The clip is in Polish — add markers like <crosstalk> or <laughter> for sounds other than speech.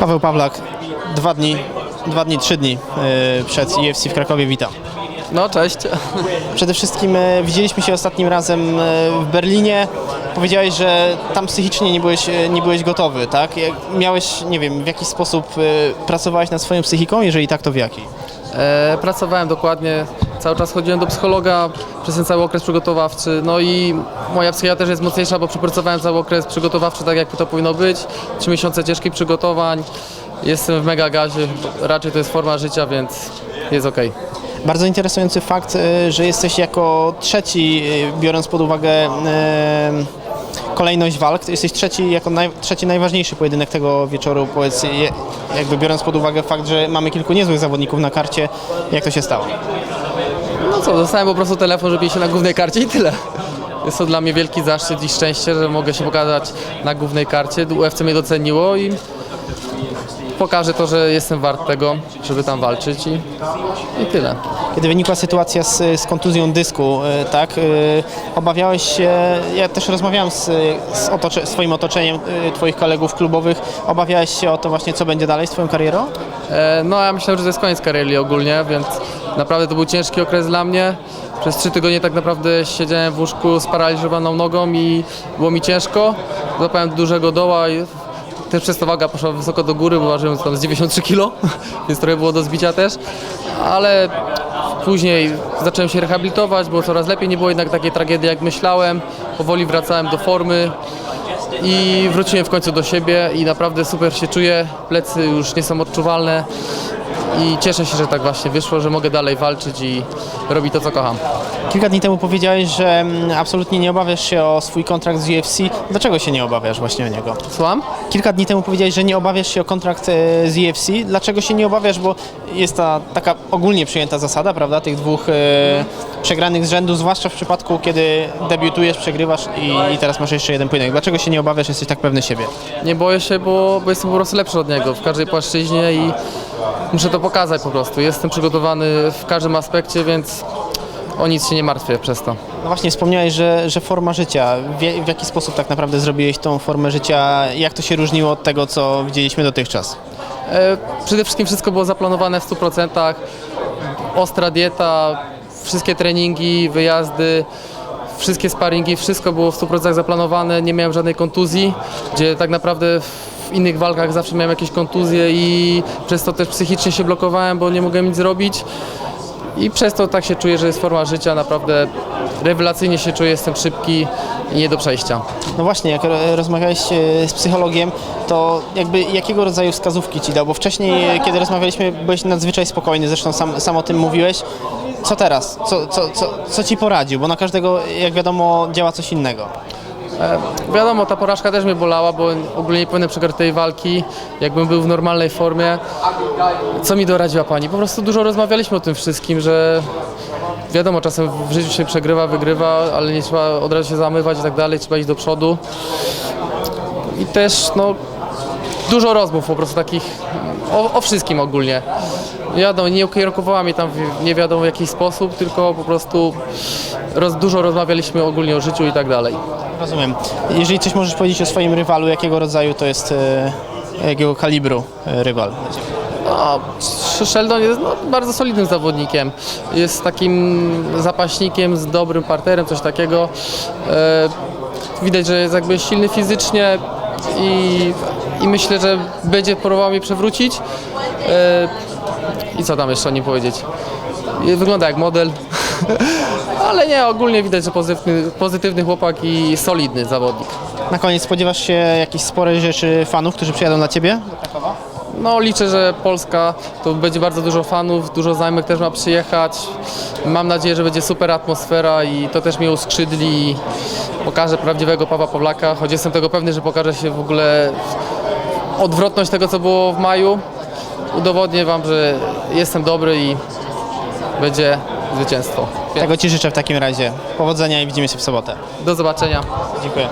Paweł Pawlak, dwa dni, dwa dni, trzy dni e, przed UFC w Krakowie, witam. No, cześć. Przede wszystkim e, widzieliśmy się ostatnim razem e, w Berlinie. Powiedziałeś, że tam psychicznie nie byłeś, e, nie byłeś gotowy, tak? Jak Miałeś, nie wiem, w jaki sposób e, pracowałeś nad swoją psychiką? Jeżeli tak, to w jaki? E, pracowałem dokładnie, cały czas chodziłem do psychologa przez ten cały okres przygotowawczy. No i moja psychika też jest mocniejsza, bo przepracowałem cały okres przygotowawczy tak, jak to powinno być. Trzy miesiące ciężkich przygotowań. Jestem w mega gazie, raczej to jest forma życia, więc jest okej. Bardzo interesujący fakt, e, że jesteś jako trzeci, e, biorąc pod uwagę e, kolejność walk, jesteś trzeci jako naj, trzeci najważniejszy pojedynek tego wieczoru, powiedz, jakby biorąc pod uwagę fakt, że mamy kilku niezłych zawodników na karcie, jak to się stało? No co, dostałem po prostu telefon, żeby się na głównej karcie i tyle. Jest to dla mnie wielki zaszczyt i szczęście, że mogę się pokazać na głównej karcie. UFC mnie doceniło i pokażę to, że jestem wart tego, żeby tam walczyć i, i tyle. Kiedy wynikła sytuacja z, z kontuzją dysku, e, tak, e, obawiałeś się, ja też rozmawiałem z, z otocze, swoim otoczeniem e, Twoich kolegów klubowych, obawiałeś się o to właśnie, co będzie dalej z Twoją karierą? E, no ja myślałem, że to jest koniec kariery ogólnie, więc naprawdę to był ciężki okres dla mnie. Przez trzy tygodnie tak naprawdę siedziałem w łóżku z paraliżowaną nogą i było mi ciężko. Złapałem dużego doła i też przez to waga poszła wysoko do góry, bo ważyłem tam z 93 kg, <laughs> więc trochę było do zbicia też. Ale później zacząłem się rehabilitować, było coraz lepiej, nie było jednak takiej tragedii jak myślałem. Powoli wracałem do formy i wróciłem w końcu do siebie i naprawdę super się czuję. Plecy już nie są odczuwalne i cieszę się, że tak właśnie wyszło, że mogę dalej walczyć i robić to, co kocham. Kilka dni temu powiedziałeś, że mm, absolutnie nie obawiasz się o swój kontrakt z UFC. Dlaczego się nie obawiasz właśnie o niego? Słucham? Kilka dni temu powiedziałeś, że nie obawiasz się o kontrakt e, z UFC. Dlaczego się nie obawiasz? Bo jest ta taka ogólnie przyjęta zasada, prawda, tych dwóch e, przegranych z rzędu, zwłaszcza w przypadku, kiedy debiutujesz, przegrywasz i, i teraz masz jeszcze jeden pojedynek. Dlaczego się nie obawiasz? Jesteś tak pewny siebie. Nie boję się, bo, bo jestem po prostu lepszy od niego w każdej płaszczyźnie i muszę to pokazać po prostu. Jestem przygotowany w każdym aspekcie, więc o nic się nie martwię przez to. No właśnie, wspomniałeś, że, że forma życia. W, w jaki sposób tak naprawdę zrobiłeś tą formę życia? Jak to się różniło od tego, co widzieliśmy dotychczas? E, Przede wszystkim wszystko było zaplanowane w 100%. Ostra dieta, wszystkie treningi, wyjazdy, wszystkie sparingi, wszystko było w 100% zaplanowane. Nie miałem żadnej kontuzji, gdzie tak naprawdę w innych walkach zawsze miałem jakieś kontuzje i przez to też psychicznie się blokowałem, bo nie mogłem nic zrobić. I przez to tak się czuję, że jest forma życia, naprawdę rewelacyjnie się czuję, jestem szybki i nie do przejścia. No właśnie, jak ro- rozmawiałeś e, z psychologiem, to jakby jakiego rodzaju wskazówki ci dał? Bo wcześniej, e, kiedy rozmawialiśmy, byłeś nadzwyczaj spokojny, zresztą sam, sam o tym mówiłeś. Co teraz? Co, co, co, co ci poradził? Bo na każdego, jak wiadomo, działa coś innego. E, Wiadomo, ta porażka też mnie bolała, bo ogólnie nie powinienem przegrać tej walki, jakbym był w normalnej formie. Co mi doradziła pani? Po prostu dużo rozmawialiśmy o tym wszystkim, że wiadomo, czasem w życiu się przegrywa, wygrywa, ale nie trzeba od razu się zamywać i tak dalej, trzeba iść do przodu. I też no, dużo rozmów po prostu takich o, o wszystkim ogólnie. Wiadomo, nie ukierunkowała mnie tam w nie wiadomo w jaki sposób, tylko po prostu roz, dużo rozmawialiśmy ogólnie o życiu i tak dalej. Rozumiem. Jeżeli coś możesz powiedzieć o swoim rywalu, jakiego rodzaju to jest, e, jakiego kalibru e, rywal? No, Sheldon jest no, bardzo solidnym zawodnikiem. Jest takim zapaśnikiem z dobrym parterem, coś takiego. E, widać, że jest jakby silny fizycznie i, i myślę, że będzie próbował mnie przewrócić. E, I co tam jeszcze o nim powiedzieć? I Wygląda jak model. <laughs> Ale nie, ogólnie widać, że pozytywny, pozytywny chłopak i solidny zawodnik. Na koniec spodziewasz się jakichś sporej rzeczy fanów, którzy przyjadą na ciebie? No liczę, że Polska to będzie bardzo dużo fanów, dużo znajomych też ma przyjechać. Mam nadzieję, że będzie super atmosfera i to też mnie uskrzydli i pokaże prawdziwego Pawła Pawlaka, choć jestem tego pewny, że pokaże się w ogóle odwrotność tego, co było w maju. Udowodnię Wam, że jestem dobry i będzie zwycięstwo. Tego ci życzę w takim razie. Powodzenia i widzimy się w sobotę. Do zobaczenia. Dziękuję.